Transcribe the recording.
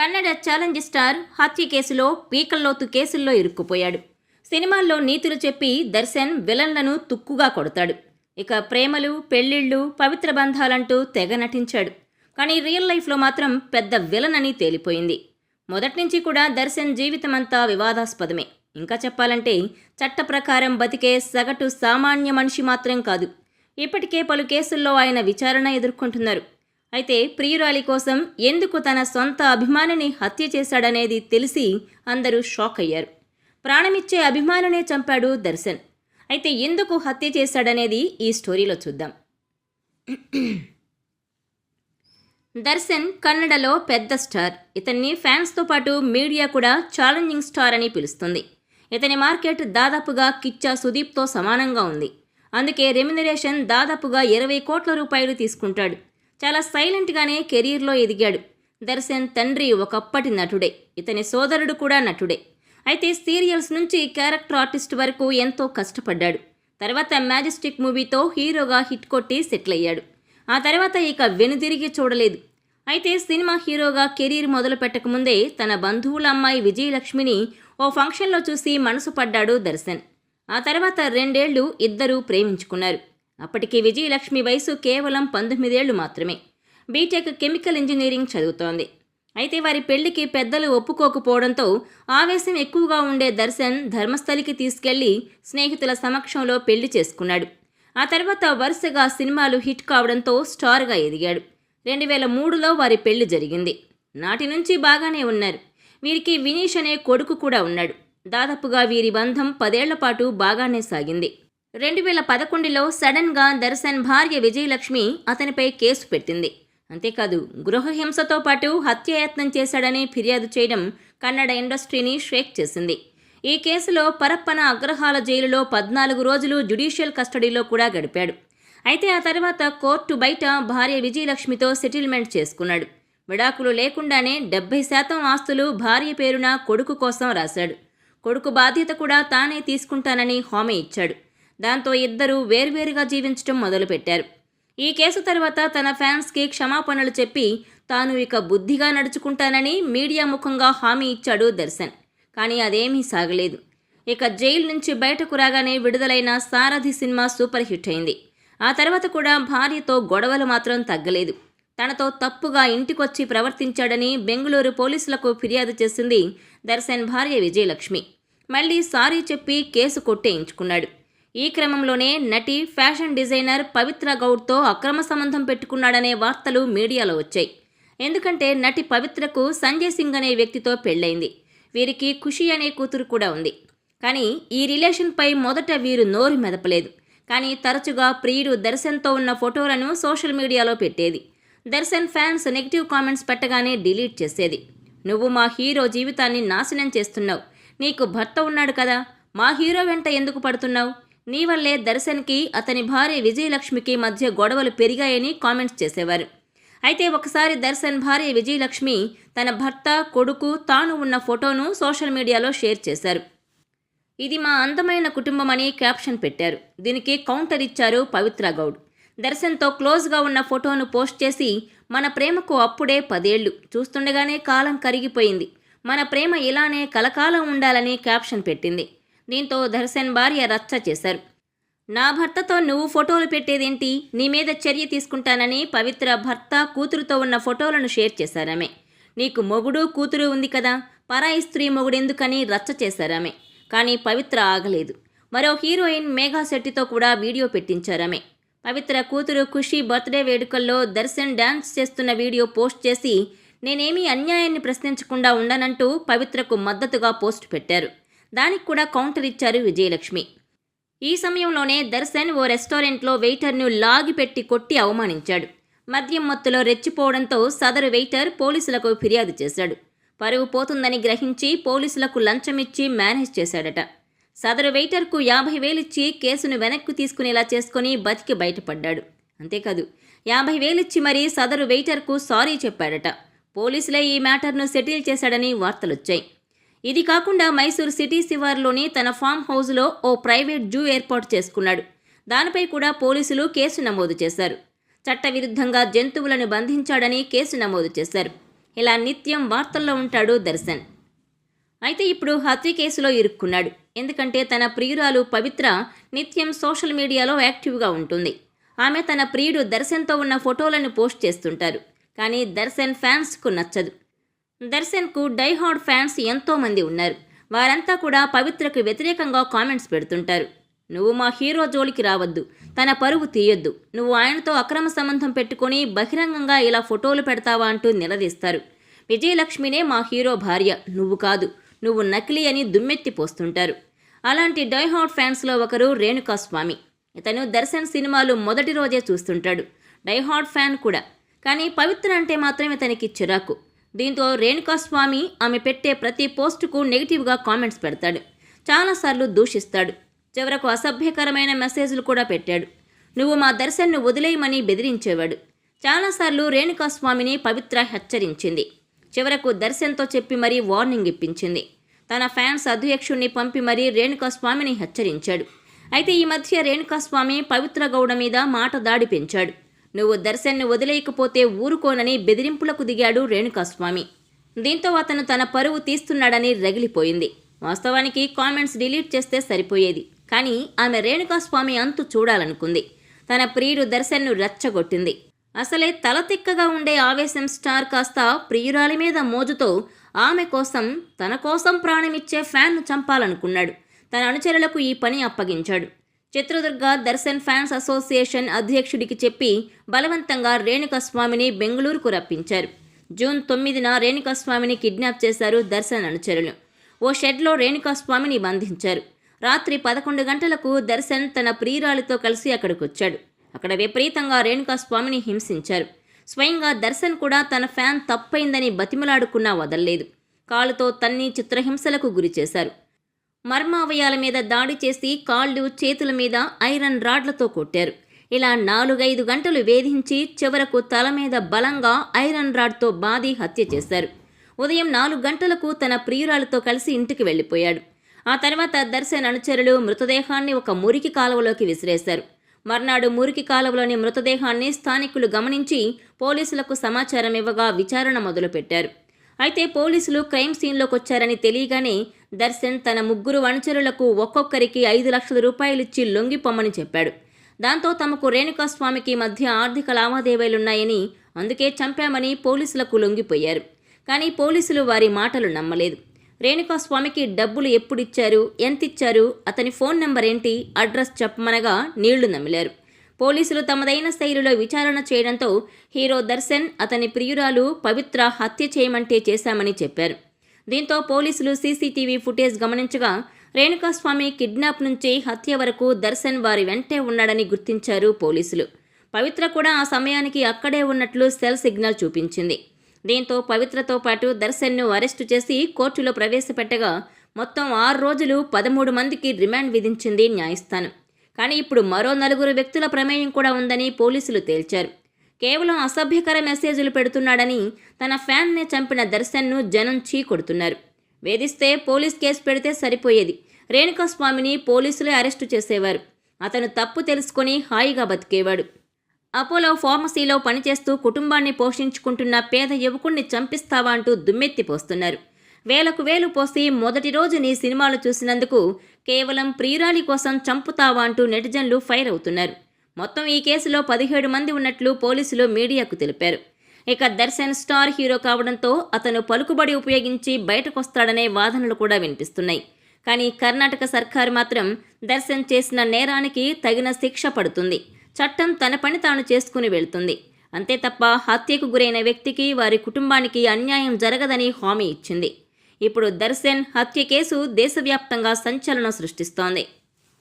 Kannada challenge star హత్య కేసులో పీకల్లోతు కేసుల్లో ఇరుక్కుపోయాడు. సినిమాల్లో నీతులు చెప్పి దర్శన్ విలన్లను తుక్కుగా కొడతాడు. ఇక ప్రేమలు పెళ్ళిళ్ళు పవిత్ర బంధాలంటూ తెగ నటించాడు. కానీ రియల్ లైఫ్లో మాత్రం పెద్ద విలన్ అని తేలిపోయింది. మొదటి నుంచి కూడా దర్శన్ జీవితమంతా వివాదాస్పదమే. ఇంకా చెప్పాలంటే చట్ట ప్రకారం బతికే సగటు సామాన్య మనిషి మాత్రం కాదు. ఇప్పటికే పలు కేసుల్లో ఆయన విచారణ ఎదుర్కొంటున్నారు. అయితే ప్రియురాలి కోసం ఎందుకు తన సొంత అభిమానిని హత్య చేశాడనేది తెలిసి అందరూ షాక్ అయ్యారు. ప్రాణమిచ్చే అభిమానునే చంపాడు దర్శన్. అయితే ఎందుకు హత్య చేశాడనేది ఈ స్టోరీలో చూద్దాం. దర్శన్ కన్నడలో పెద్ద స్టార్. ఇతన్ని ఫ్యాన్స్తో పాటు మీడియా కూడా ఛాలెంజింగ్ స్టార్ అని పిలుస్తుంది. ఇతని మార్కెట్ దాదాపుగా కిచ్చా సుదీప్తో సమానంగా ఉంది. అందుకే రెమ్యునరేషన్ దాదాపుగా ఇరవై కోట్ల రూపాయలు తీసుకుంటాడు. చాలా సైలెంట్గానే కెరీర్లో ఎదిగాడు. దర్శన్ తండ్రి ఒకప్పటి నటుడే. ఇతని సోదరుడు కూడా నటుడే. అయితే సీరియల్స్ నుంచి క్యారెక్టర్ ఆర్టిస్ట్ వరకు ఎంతో కష్టపడ్డాడు. తర్వాత మ్యాజెస్టిక్ మూవీతో హీరోగా హిట్ కొట్టి సెటిల్ అయ్యాడు ఆ తర్వాత ఇక వెనుదిరిగి చూడలేదు. అయితే సినిమా హీరోగా కెరీర్ మొదలు పెట్టకముందే తన బంధువుల అమ్మాయి విజయలక్ష్మిని ఓ ఫంక్షన్లో చూసి మనసు పడ్డాడు దర్శన్. ఆ తర్వాత రెండేళ్ళు ఇద్దరూ ప్రేమించుకున్నారు. అప్పటికి విజయలక్ష్మి వయసు కేవలం పంతొమ్మిదేళ్ళు మాత్రమే. బీటెక్ కెమికల్ ఇంజనీరింగ్ చదువుతోంది. అయితే వారి పెళ్ళికి పెద్దలు ఒప్పుకోకపోవడంతో ఆవేశం ఎక్కువగా ఉండే దర్శన్ ధర్మస్థలికి తీసుకెళ్ళి స్నేహితుల సమక్షంలో పెళ్ళి చేసుకున్నాడు. ఆ తర్వాత వరుసగా సినిమాలు హిట్ కావడంతో స్టార్గా ఎదిగాడు. రెండు వేల మూడులో వారి పెళ్ళి జరిగింది. నాటి నుంచి బాగానే ఉన్నారు. వీరికి వినీష్ అనే కొడుకు కూడా ఉన్నాడు. దాదాపుగా వీరి బంధం పదేళ్ళ పాటు బాగానే సాగింది. రెండు వేల పదకొండులో సడన్గా దర్శన్ భార్య విజయలక్ష్మి అతనిపై కేసు పెట్టింది. అంతేకాదు గృహహింసతో పాటు హత్యాయత్నం చేశాడని ఫిర్యాదు చేయడం కన్నడ ఇండస్ట్రీని షేక్ చేసింది. ఈ కేసులో పరప్పన అగ్రహాల జైలులో పద్నాలుగు రోజులు జ్యుడిషియల్ కస్టడీలో కూడా గడిపాడు. అయితే ఆ తర్వాత కోర్టు బయట భార్య విజయలక్ష్మితో సెటిల్మెంట్ చేసుకున్నాడు. విడాకులు లేకుండానే డెబ్బై శాతం ఆస్తులు భార్య పేరున కొడుకు కోసం రాశాడు. కొడుకు బాధ్యత కూడా తానే తీసుకుంటానని హామీ ఇచ్చాడు. దాంతో ఇద్దరూ వేర్వేరుగా జీవించడం మొదలుపెట్టారు. ఈ కేసు తర్వాత తన ఫ్యాన్స్కి క్షమాపణలు చెప్పి తాను ఇక బుద్ధిగా నడుచుకుంటానని మీడియా ముఖంగా హామీ ఇచ్చాడు దర్శన్. కానీ అదేమీ సాగలేదు. ఇక జైలు నుంచి బయటకు రాగానే విడుదలైన సారథి సినిమా సూపర్ హిట్ అయింది. ఆ తర్వాత కూడా భార్యతో గొడవలు మాత్రం తగ్గలేదు. తనతో తప్పుగా ఇంటికొచ్చి ప్రవర్తించాడని బెంగళూరు పోలీసులకు ఫిర్యాదు చేసింది దర్శన్ భార్య విజయలక్ష్మి. మళ్ళీ సారీ చెప్పి కేసు కొట్టేయించుకున్నాడు. ఈ క్రమంలోనే నటి ఫ్యాషన్ డిజైనర్ పవిత్ర గౌడ్తో అక్రమ సంబంధం పెట్టుకున్నాడనే వార్తలు మీడియాలో వచ్చాయి. ఎందుకంటే నటి పవిత్రకు సంజయ్ సింగ్ అనే వ్యక్తితో పెళ్ళైంది వీరికి ఖుషి అనే కూతురు కూడా ఉంది. కానీ ఈ రిలేషన్పై మొదట వీరు నోరు మెదపలేదు. కానీ తరచుగా ప్రియుడు దర్శన్తో ఉన్న ఫోటోలను సోషల్ మీడియాలో పెట్టేది. దర్శన్ ఫ్యాన్స్ నెగిటివ్ కామెంట్స్ పెట్టగానే డిలీట్ చేసేది. నువ్వు మా హీరో జీవితాన్ని నాశనం చేస్తున్నావు. నీకు భర్త ఉన్నాడు కదా. మా హీరో వెంట ఎందుకు పడుతున్నావు? నీ వల్లే దర్శన్కి అతని భార్య విజయలక్ష్మికి మధ్య గొడవలు పెరిగాయని కామెంట్స్ చేసేవారు. అయితే ఒకసారి దర్శన్ భార్య విజయలక్ష్మి తన భర్త కొడుకు తాను ఉన్న ఫోటోను సోషల్ మీడియాలో షేర్ చేశారు. ఇది మా అందమైన కుటుంబం అని క్యాప్షన్ పెట్టారు. దీనికి కౌంటర్ ఇచ్చారు పవిత్ర గౌడ్. దర్శన్తో క్లోజ్గా ఉన్న ఫోటోను పోస్ట్ చేసి మన ప్రేమకు అప్పుడే పదేళ్ళు. చూస్తుండగానే కాలం కరిగిపోయింది. మన ప్రేమ ఇలానే కలకాలం ఉండాలని క్యాప్షన్ పెట్టింది. దీంతో దర్శన్ భార్య రచ్చ చేశారు. నా భర్తతో నువ్వు ఫోటోలు పెట్టేదేంటి? నీ మీద చర్య తీసుకుంటానని పవిత్ర భర్త కూతురుతో ఉన్న ఫోటోలను షేర్ చేశారామె నీకు మొగుడు కూతురు ఉంది కదా? పరాయి స్త్రీ మొగుడెందుకని రచ్చ చేశారామె కానీ పవిత్ర ఆగలేదు. మరో హీరోయిన్ మేఘా శెట్టితో కూడా వీడియో పెట్టించారామె పవిత్ర కూతురు ఖుషి బర్త్డే వేడుకల్లో దర్శన్ డ్యాన్స్ చేస్తున్న వీడియో పోస్ట్ చేసి నేనేమీ అన్యాయాన్ని ప్రశ్నించకుండా ఉండనంటూ పవిత్రకు మద్దతుగా పోస్ట్ పెట్టారు. దానికి కూడా కౌంటర్ ఇచ్చారు విజయలక్ష్మి. ఈ సమయంలోనే దర్శన్ ఓ రెస్టారెంట్లో వెయిటర్ను లాగి పెట్టి కొట్టి అవమానించాడు. మద్యం మత్తులో రెచ్చిపోవడంతో సదరు వెయిటర్ పోలీసులకు ఫిర్యాదు చేశాడు. పరువు పోతుందని గ్రహించి పోలీసులకు లంచమిచ్చి మేనేజ్ చేశాడట. సదరు వెయిటర్కు యాభై వేలిచ్చి కేసును వెనక్కు తీసుకునేలా చేసుకుని బతికి బయటపడ్డాడు. అంతేకాదు యాభై వేలిచ్చి మరీ సదరు వెయిటర్కు సారీ చెప్పాడట. పోలీసులే ఈ మ్యాటర్ను సెటిల్ చేశాడని వార్తలొచ్చాయి. ఇది కాకుండా మైసూర్ సిటీ శివార్లోని తన ఫామ్ హౌస్లో ఓ ప్రైవేట్ జూ ఏర్పాటు చేసుకున్నాడు. దానిపై కూడా పోలీసులు కేసు నమోదు చేశారు. చట్టవిరుద్ధంగా జంతువులను బంధించాడని కేసు నమోదు చేశారు. ఇలా నిత్యం వార్తల్లో ఉంటాడు దర్శన్. అయితే ఇప్పుడు హత్య కేసులో ఇరుక్కున్నాడు. ఎందుకంటే తన ప్రియురాలు పవిత్ర నిత్యం సోషల్ మీడియాలో యాక్టివ్గా ఉంటుంది. ఆమె తన ప్రియుడు దర్శన్తో ఉన్న ఫోటోలను పోస్ట్ చేస్తుంటారు. కానీ దర్శన్ ఫ్యాన్స్కు నచ్చదు. దర్శన్కు డైహార్డ్ ఫ్యాన్స్ ఎంతోమంది ఉన్నారు. వారంతా కూడా పవిత్రకు వ్యతిరేకంగా కామెంట్స్ పెడుతుంటారు. నువ్వు మా హీరో జోలికి రావద్దు. తన పరువు తీయొద్దు. నువ్వు ఆయనతో అక్రమ సంబంధం పెట్టుకొని బహిరంగంగా ఇలా ఫోటోలు పెడతావా? అంటూ నిలదీస్తారు. విజయలక్ష్మినే మా హీరో భార్య. నువ్వు కాదు. నువ్వు నకిలీ అని దుమ్మెత్తి పోస్తుంటారు. అలాంటి డైహార్డ్ ఫ్యాన్స్లో ఒకరు రేణుకాస్వామి ఇతను దర్శన్ సినిమాలు మొదటి రోజే చూస్తుంటాడు. డైహార్డ్ ఫ్యాన్ కూడా. కానీ పవిత్ర అంటే మాత్రం ఇతనికి చిరాకు. దీంతో రేణుకాస్వామి ఆమె పెట్టే ప్రతి పోస్టుకు నెగిటివ్గా కామెంట్స్ పెడతాడు. చాలాసార్లు దూషిస్తాడు. చివరకు అసభ్యకరమైన మెసేజ్లు కూడా పెట్టాడు. నువ్వు మా దర్శన్ను వదిలేయమని బెదిరించేవాడు. చాలాసార్లు రేణుకాస్వామిని పవిత్ర హెచ్చరించింది. చివరకు దర్శన్తో చెప్పి మరీ వార్నింగ్ ఇప్పించింది. తన ఫ్యాన్స్ అధ్యక్షుణ్ణి పంపి మరీ రేణుకాస్వామిని హెచ్చరించాడు. అయితే ఈ మధ్య రేణుకాస్వామి పవిత్ర గౌడ మీద మాట దాడి పెంచాడు. నువ్వు దర్శన్ను వదిలేయకపోతే ఊరుకోనని బెదిరింపులకు దిగాడు రేణుకాస్వామి. దీంతో అతను తన పరువు తీస్తున్నాడని రగిలిపోయింది. వాస్తవానికి కామెంట్స్ డిలీట్ చేస్తే సరిపోయేది. కానీ ఆమె రేణుకాస్వామి అంతు చూడాలనుకుంది. తన ప్రియుడు దర్శన్ను రెచ్చగొట్టింది. అసలే తలతిక్కగా ఉండే ఆవేశం స్టార్ కాస్త ప్రియురాలి మీద మోజుతో ఆమె కోసం తన కోసం ప్రాణమిచ్చే ఫ్యాన్ను చంపాలనుకున్నాడు. తన అనుచరులకు ఈ పని అప్పగించాడు. చిత్రదుర్గ దర్శన్ ఫ్యాన్స్ అసోసియేషన్ అధ్యక్షుడికి చెప్పి బలవంతంగా రేణుకస్వామిని బెంగళూరుకు రప్పించారు. జూన్ తొమ్మిదిన రేణుకస్వామిని కిడ్నాప్ చేశారు దర్శన్ అనుచరులు. ఓ షెడ్లో రేణుకాస్వామిని బంధించారు. రాత్రి పదకొండు గంటలకు దర్శన్ తన ప్రియురాలితో కలిసి అక్కడికి వచ్చాడు అక్కడ విపరీతంగా రేణుకాస్వామిని హింసించారు. స్వయంగా దర్శన్ కూడా తన ఫ్యాన్ తప్పైందని బతిమలాడుకున్నా వదల్లేదు. కాలుతో తన్ని చిత్రహింసలకు గురి చేశారు మర్మావయాల మీద దాడి చేసి కాళ్ళు చేతుల మీద ఐరన్ రాడ్లతో కొట్టారు. ఇలా నాలుగైదు గంటలు వేధించి చివరకు తల మీద బలంగా ఐరన్ రాడ్తో బాధి హత్య చేశారు. ఉదయం నాలుగు గంటలకు తన ప్రియురాలతో కలిసి ఇంటికి వెళ్ళిపోయాడు. ఆ తర్వాత దర్శన్ అనుచరులు మృతదేహాన్ని ఒక మురికి కాలువలోకి విసిరేశారు. మర్నాడు మురికి కాలువలోని మృతదేహాన్ని స్థానికులు గమనించి పోలీసులకు సమాచారం ఇవ్వగా విచారణ మొదలుపెట్టారు. అయితే పోలీసులు క్రైమ్ సీన్లోకి వచ్చారని తెలియగానే దర్శన్ తన ముగ్గురు అనుచరులకు ఒక్కొక్కరికి ఐదు లక్షల రూపాయలిచ్చి లొంగిపోమని చెప్పాడు. దాంతో తమకు రేణుకాస్వామికి మధ్య ఆర్థిక లావాదేవీలున్నాయని అందుకే చంపామని పోలీసులకు లొంగిపోయారు. కానీ పోలీసులు వారి మాటలు నమ్మలేదు. రేణుకాస్వామికి డబ్బులు ఎప్పుడిచ్చారు? ఎంతిచ్చారు? అతని ఫోన్ నెంబర్ ఏంటి? అడ్రస్ చెప్పమనగా నీళ్ళు నమిలారు. పోలీసులు తమదైన శైలిలో విచారణ చేయడంతో హీరో దర్శన్ అతని ప్రియురాలు పవిత్ర హత్య చేయమంటే చేశామని చెప్పారు. దీంతో పోలీసులు సీసీటీవీ ఫుటేజ్ గమనించగా రేణుకాస్వామి కిడ్నాప్ నుంచి హత్య వరకు దర్శన్ వారి వెంటే ఉన్నాడని గుర్తించారు పోలీసులు. పవిత్ర కూడా ఆ సమయానికి అక్కడే ఉన్నట్లు సెల్ సిగ్నల్ చూపించింది. దీంతో పవిత్రతో పాటు దర్శన్ను అరెస్టు చేసి కోర్టులో ప్రవేశపెట్టగా మొత్తం ఆరు రోజులు పదమూడు మందికి రిమాండ్ విధించింది న్యాయస్థానం. కానీ ఇప్పుడు మరో నలుగురు వ్యక్తుల ప్రమేయం కూడా ఉందని పోలీసులు తేల్చారు. కేవలం అసభ్యకర మెసేజ్లు పెడుతున్నాడని తన ఫ్యాన్నే చంపిన దర్శన్ను జనం చీకొడుతున్నారు. వేధిస్తే పోలీస్ కేసు పెడితే సరిపోయేది. రేణుకాస్వామిని పోలీసులే అరెస్టు చేసేవారు. అతను తప్పు తెలుసుకొని హాయిగా బతికేవాడు. అపోలో ఫార్మసీలో పనిచేస్తూ కుటుంబాన్ని పోషించుకుంటున్న పేద యువకుణ్ణి చంపిస్తావా అంటూ దుమ్మెత్తిపోస్తున్నారు వేలకు వేలు పోసి మొదటి రోజు నీ సినిమాలు చూసినందుకు కేవలం ప్రియురాలి కోసం చంపుతావా అంటూ నెటిజన్లు ఫైర్ అవుతున్నారు. మొత్తం ఈ కేసులో పదిహేడు మంది ఉన్నట్లు పోలీసులు మీడియాకు తెలిపారు. ఇక దర్శన్ స్టార్ హీరో కావడంతో అతను పలుకుబడి ఉపయోగించి బయటకొస్తాడనే వాదనలు కూడా వినిపిస్తున్నాయి. కానీ కర్ణాటక సర్కారు మాత్రం దర్శన్ చేసిన నేరానికి తగిన శిక్ష పడుతుంది. చట్టం తన పని తాను చేసుకుని వెళ్తుంది. అంతే తప్ప హత్యకు గురైన వ్యక్తికి వారి కుటుంబానికి అన్యాయం జరగదని హామీ ఇచ్చింది. ఇప్పుడు దర్శన్ హత్య కేసు దేశవ్యాప్తంగా సంచలనం సృష్టిస్తోంది.